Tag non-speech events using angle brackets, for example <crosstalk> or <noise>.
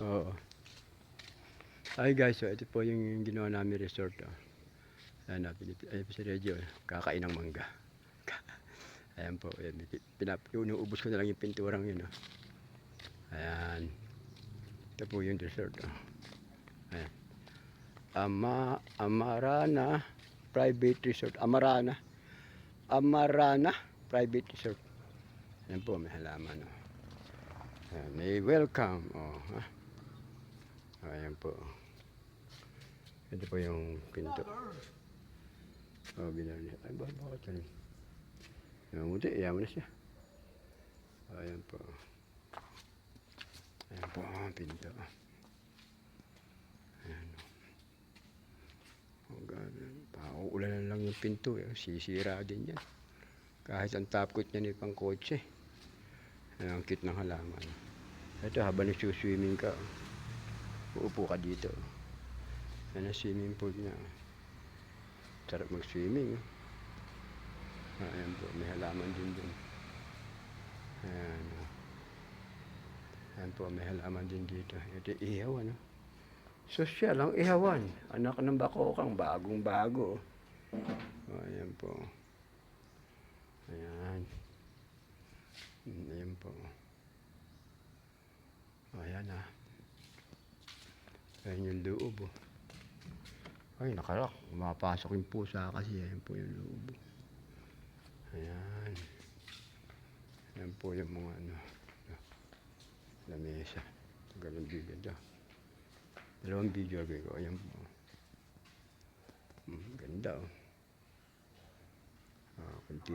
Oo. Ay guys, so ito po yung ginawa namin resort. Oh. Ayan na, pinip- ayan si Reggie, oh, kakain ng mangga. <laughs> Ayan po, ayan, pinap, inuubos ko na lang yung pinturang yun. Oh. Ayan. Ito po yung resort. Oh. Ayan. Ama, Amarana Private Resort. Amarana. Amarana Private Resort. Ayan po, may halaman. Oh. Ayan, may welcome. Oh, ha? Ayan po. Ito po yung pinto. Oh, binali niya. Ay, ba, bakit yan? Namuti, iyaman na siya. Ayan po. Ayan po ang pinto. Ayan. Oh, ganun. Pauulanan lang yung pinto. Eh. Sisira din yan. Kahit ang top coat niya ni pang kotse. Ayan, ang cute ng halaman. Ito, habang nagsuswimming ka, uupo ka dito. Yan swimming pool niya. Sarap mag-swimming. Ah, ayan po, may halaman din dun. Ayan. oh. Ayan po, may halaman din dito. Ito ihaw, ano? Sosyal ang ihawan. Anak ng bakokang, bagong bago. Oh, ayan po. Ayan. Ayan po. Oh, ayan ah. Ayan yung loob oh. Ay, nakalak. Mapasok yung pusa kasi. Ayan po yung loob. oh. Ayan. Ayan po yung mga ano. Lamesa. Ganun video ito. Dalawang video ko. Ayan po. Hmm, ganda oh. Ah, kunti.